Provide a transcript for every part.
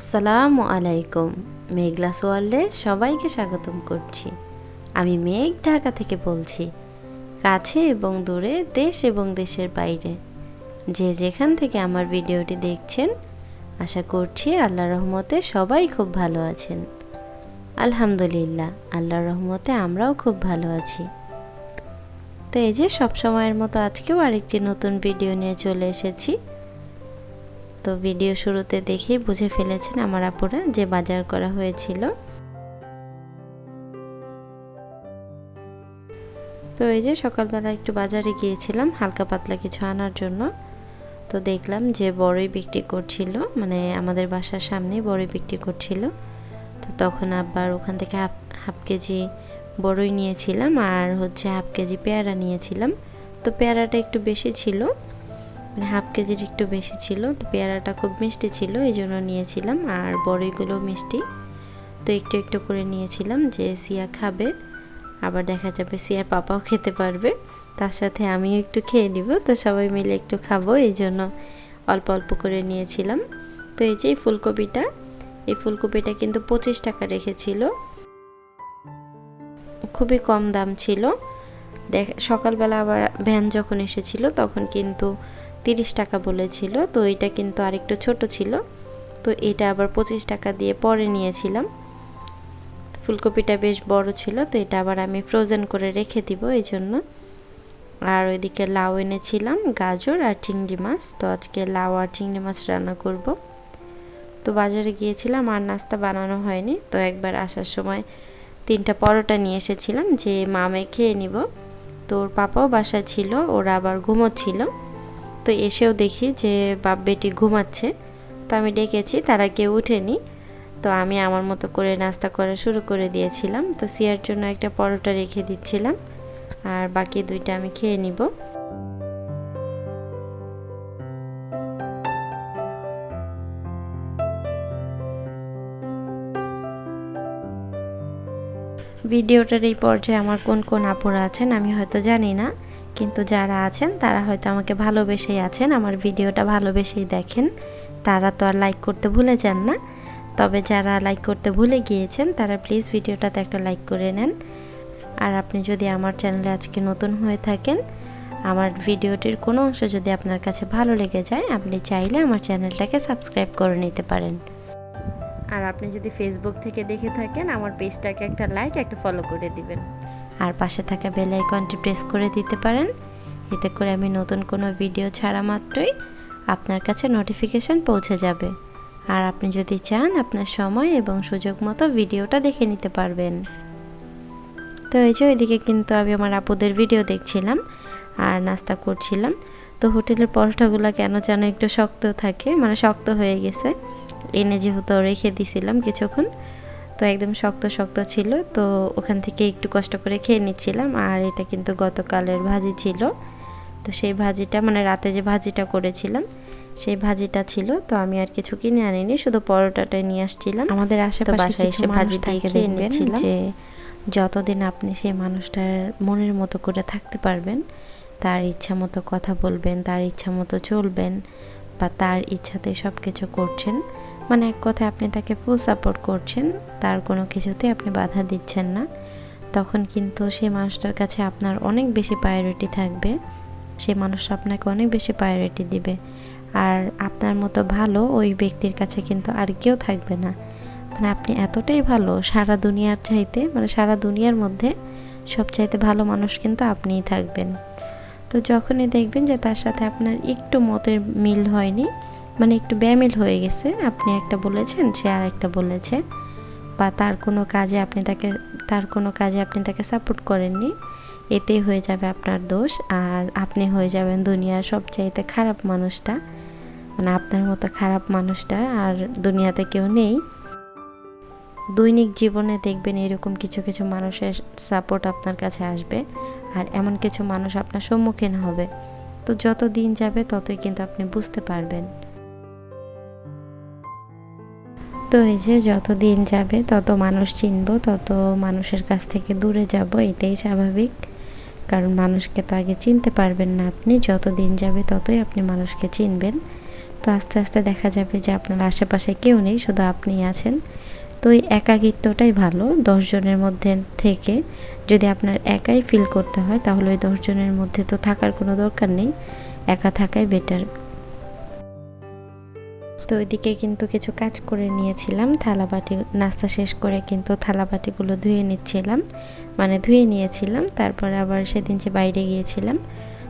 আসসালামু আলাইকুম। মেঘলা ওয়ার্ল্ডে সবাইকে স্বাগতম করছি। আমি মেঘ ঢাকা থেকে বলছি, কাছে এবং দূরে, দেশ এবং দেশের বাইরে। যে যেখান থেকে আমার ভিডিওটি দেখছেন, আশা করছি আল্লাহ রহমতে সবাই খুব ভালো আছেন। আলহামদুলিল্লাহ, আল্লাহর রহমতে আমরাও খুব ভালো আছি। তো এই যে সব সময়ের মতো আজকেও আরেকটি নতুন ভিডিও নিয়ে চলে এসেছি। তো ভিডিও শুরুতে দেখেই বুঝে ফেলেছেন আমার আপুরা যে বাজার করা হয়েছিল। তো এই যে সকালবেলা একটু বাজারে গিয়েছিলাম, হালকা পাতলা কিছু আনার জন্য। তো দেখলাম যে বড়ই বিক্রি করছিল মানে আমাদের বাসার সামনে বড়ই বিক্রি করছিল। তো তখন আবার ওখান থেকে হাফ হাফ কেজি বড়ই নিয়েছিলাম আর হচ্ছে হাফ কেজি পেয়ারা নিয়েছিলাম। তো পেয়ারাটা একটু বেশি ছিল মানে হাফ কেজির একটু বেশি ছিল, তো পেয়ারাটা খুব মিষ্টি ছিল, এই জন্য নিয়েছিলাম। আর বড়ইগুলো মিষ্টি, তো একটু একটু করে নিয়েছিলাম যে সিয়া খাবে, আবার দেখা যাবে সিয়ার পাপাও খেতে পারবে। তার সাথে আমিও একটু খেয়ে নিব, তো সবাই মিলে একটু খাব, এই জন্য অল্প অল্প করে নিয়েছিলাম। তো এই যে ফুলকপিটা, এই ফুলকপিটা কিন্তু পঁচিশ টাকা রেখেছিল। খুবই কম দাম ছিল। দেখ, সকালবেলা আবার ভ্যান যখন এসেছিল, তখন কিন্তু তিরিশ টাকা বলেছিল, তো এটা কিন্তু আরেকটু ছোট ছিল। তো এটা আবার পঁচিশ টাকা দিয়ে পরে নিয়েছিলাম। ফুলকপিটা বেশ বড় ছিল, তো এটা আবার আমি ফ্রোজেন করে রেখে দিব এই জন্য আর ওইদিকে লাউ এনেছিলাম, গাজর আর চিংড়ি মাছ। তো আজকে লাউ আর চিংড়ি মাছ রান্না করব। তো বাজারে গিয়েছিলাম, আর নাস্তা বানানো হয়নি। তো একবার আসার সময় তিনটা পরোটা নিয়ে এসেছিলাম, যে মামে খেয়ে নিব। তো ওর পাপাও বাসায় ছিল, ওরা আবার ঘুমোচ্ছিল। তো এসেও দেখি যে বাপ বেটি ঘুমাচ্ছে। তো আমি ডেকেছি, তারা কেউ উঠেনি। তো আমি আমার মতো করে নাস্তা করা শুরু করে দিয়েছিলাম। তো সিয়ার জন্য একটা পরোটা রেখে দিচ্ছিলাম। আর বাকি দুইটা আমি খেয়ে নিব। ভিডিওটার এই পর্যায়ে আমার কোন কোন আপুরা আছেন আমি হয়তো জানি না। কিন্তু যারা আছেন, তারা হয়তো আমাকে ভালোবেসেই আছেন, আমার ভিডিওটা ভালোবেসেই দেখেন। তারা তো আর লাইক করতে ভুলে যান না। তবে যারা লাইক করতে ভুলে গিয়েছেন, তারা প্লিজ ভিডিওটাতে একটা লাইক করে নেন। আর আপনি যদি আমার চ্যানেলে আজকে নতুন হয়ে থাকেন, আমার ভিডিওটির কোনো অংশ যদি আপনার কাছে ভালো লেগে যায়, আপনি চাইলে আমার চ্যানেলটাকে সাবস্ক্রাইব করে নিতে পারেন। আর আপনি যদি ফেসবুক থেকে দেখে থাকেন, আমার পেজটাকে একটা লাইক একটা ফলো করে দিবেন। আর পাশে থাকা বেল আইকনটি প্রেস করে দিতে পারেন। এতে করে আমি নতুন কোনো ভিডিও ছাড়া মাত্রই আপনার কাছে নোটিফিকেশান পৌঁছে যাবে। আর আপনি যদি চান, আপনার সময় এবং সুযোগ মতো ভিডিওটা দেখে নিতে পারবেন। তো এই যে ওইদিকে কিন্তু আমি আমার আপুদের ভিডিও দেখছিলাম আর নাস্তা করছিলাম। তো হোটেলের পরোটাগুলো কেন যেন একটু শক্ত থাকে মানে শক্ত হয়ে গেছে। এনে যেহেতু রেখে দিছিলাম কিছুক্ষণ তো একদম শক্ত শক্ত ছিল। তো ওখান থেকে একটু কষ্ট করে খেয়ে নিচ্ছিলাম। আর এটা কিন্তু গতকালের ভাজি ছিল। তো সেই ভাজিটা মানে রাতে যে ভাজিটা করেছিলাম সেই ভাজিটা ছিল। তো আমি আর কিছু কিনে আনিনি শুধু পরোটাটাই নিয়ে আসছিলাম। আমাদের আশেপাশে এসে ভাজি থেকে খেয়ে নিচ্ছিলাম। যে যতদিন আপনি সেই মানুষটার মনের মতো করে থাকতে পারবেন তার ইচ্ছা মতো কথা বলবেন তার ইচ্ছা মতো চলবেন বা তার ইচ্ছাতে সব কিছু করছেন মানে এক কথায় আপনি তাকে ফুল সাপোর্ট করছেন, তার কোনো কিছুতে আপনি বাধা দিচ্ছেন না। তখন কিন্তু সেই মানুষটার কাছে আপনার অনেক বেশি প্রায়োরিটি থাকবে সেই মানুষটা আপনাকে অনেক বেশি প্রায়োরিটি দিবে। আর আপনার মতো ভালো ওই ব্যক্তির কাছে কিন্তু আর কেউ থাকবে না। মানে আপনি এতটাই ভালো, সারা দুনিয়ার চাইতে মানে সারা দুনিয়ার মধ্যে সবচাইতে ভালো মানুষ কিন্তু আপনিই থাকবেন। তো যখনই দেখবেন যে তার সাথে আপনার একটু মতের মিল হয়নি মানে একটু ব্যামিল হয়ে গেছে। আপনি একটা বলেছেন, সে আর একটা বলেছে। বা তার কোনো কাজে আপনি তাকে, তার কোনো কাজে আপনি তাকে সাপোর্ট করেননি এতেই হয়ে যাবে আপনার দোষ। আর আপনি হয়ে যাবেন দুনিয়ার সবচাইতে খারাপ মানুষটা। মানে আপনার মতো খারাপ মানুষটা আর দুনিয়াতে কেউ নেই। দৈনিক জীবনে দেখবেন এরকম কিছু কিছু মানুষের সাপোর্ট আপনার কাছে আসবে। আর এমন কিছু মানুষ আপনার সম্মুখীন হবে। তো যত দিন যাবে ততই কিন্তু আপনি বুঝতে পারবেন। তো এই যে যত দিন যাবে, তত মানুষ চিনব, তত মানুষের কাছ থেকে দূরে যাব, এটাই স্বাভাবিক। কারণ মানুষকে তো আগে চিনতে পারবেন না আপনি যত দিন যাবে ততই আপনি মানুষকে চিনবেন। তো আস্তে আস্তে দেখা যাবে যে আপনার আশেপাশে কেউ নেই, শুধু আপনিই আছেন। তো এই একাকিত্বটাই ভালো দশজনের মধ্যে থেকে। যদি আপনার একাই ফিল করতে হয়, তাহলে ওই দশজনের মধ্যে তো থাকার কোনো দরকার নেই। একা থাকাই বেটার তো ওইদিকে কিন্তু কিছু কাজ করে নিয়েছিলাম। থালাবাটি, নাস্তা শেষ করে কিন্তু থালাবাটিগুলো ধুয়ে নিচ্ছিলাম। মানে ধুয়ে নিয়েছিলাম, তারপর আবার সেদিন যে বাইরে গিয়েছিলাম,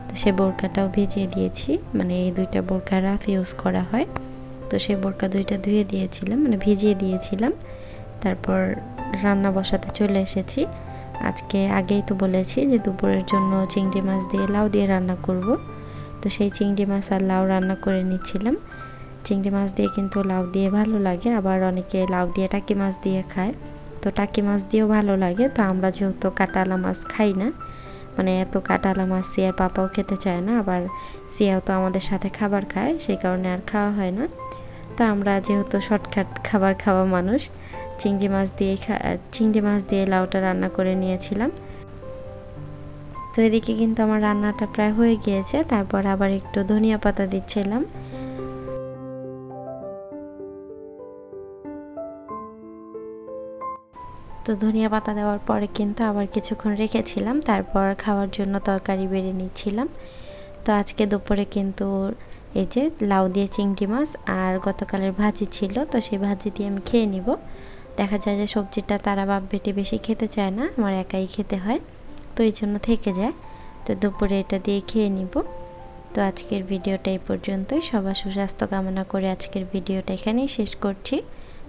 তো সে বোরকাটাও ভিজিয়ে দিয়েছি। মানে এই দুইটা বোরকা রাফ ইউজ করা হয়। তো সেই বোরকা দুইটা ধুয়ে দিয়েছিলাম মানে ভিজিয়ে দিয়েছিলাম। তারপর রান্না বসাতে চলে এসেছি। আজকে আগেই তো বলেছি যে দুপুরের জন্য চিংড়ি মাছ দিয়ে লাউ দিয়ে রান্না করব। তো সেই চিংড়ি মাছ আর লাউ রান্না করে নিচ্ছিলাম। চিংড়ি মাছ দিয়ে কিন্তু লাউ দিয়ে ভালো লাগে। আবার অনেকে লাউ দিয়ে টাকি মাছ দিয়ে খায়। তো টাকি মাছ দিয়েও ভালো লাগে। তো আমরা যেহেতু কাটালা মাছ খাই না মানে এত কাটালা মাছ সিয়ার পাপাও খেতে চায় না, আবার সিয়াও তো আমাদের সাথে খাবার খায়, সেই কারণে আর খাওয়া হয় না। তো আমরা যেহেতু শর্টকাট খাবার খাওয়া মানুষ, চিংড়ি মাছ দিয়ে চিংড়ি মাছ দিয়ে লাউটা রান্না করে নিয়েছিলাম। তো এদিকে কিন্তু আমার রান্নাটা প্রায় হয়ে গিয়েছে, তারপর আবার একটু ধনিয়া পাতা দিচ্ছিলাম। তো ধনিয়া পাতা দেওয়ার পরে কিন্তু আবার কিছুক্ষণ রেখেছিলাম, তারপর খাওয়ার জন্য তরকারি বেড়ে নিচ্ছিলাম। তো আজকে দুপুরে কিন্তু এই যে লাউ দিয়ে চিংড়ি মাছ আর গতকালের ভাজি ছিল, তো সেই ভাজি দিয়ে আমি খেয়ে নিব। দেখা যায় যে সবজিটা তারা বাপ বেটে বেশি খেতে চায় না, আমার একাই খেতে হয়, তো এই জন্য থেকে যায়। তো দুপুরে এটা দিয়ে খেয়ে নিব। তো আজকের ভিডিওটা এই পর্যন্তই। সবার সুস্বাস্থ্য কামনা করে আজকের ভিডিওটা এখানেই শেষ করছি।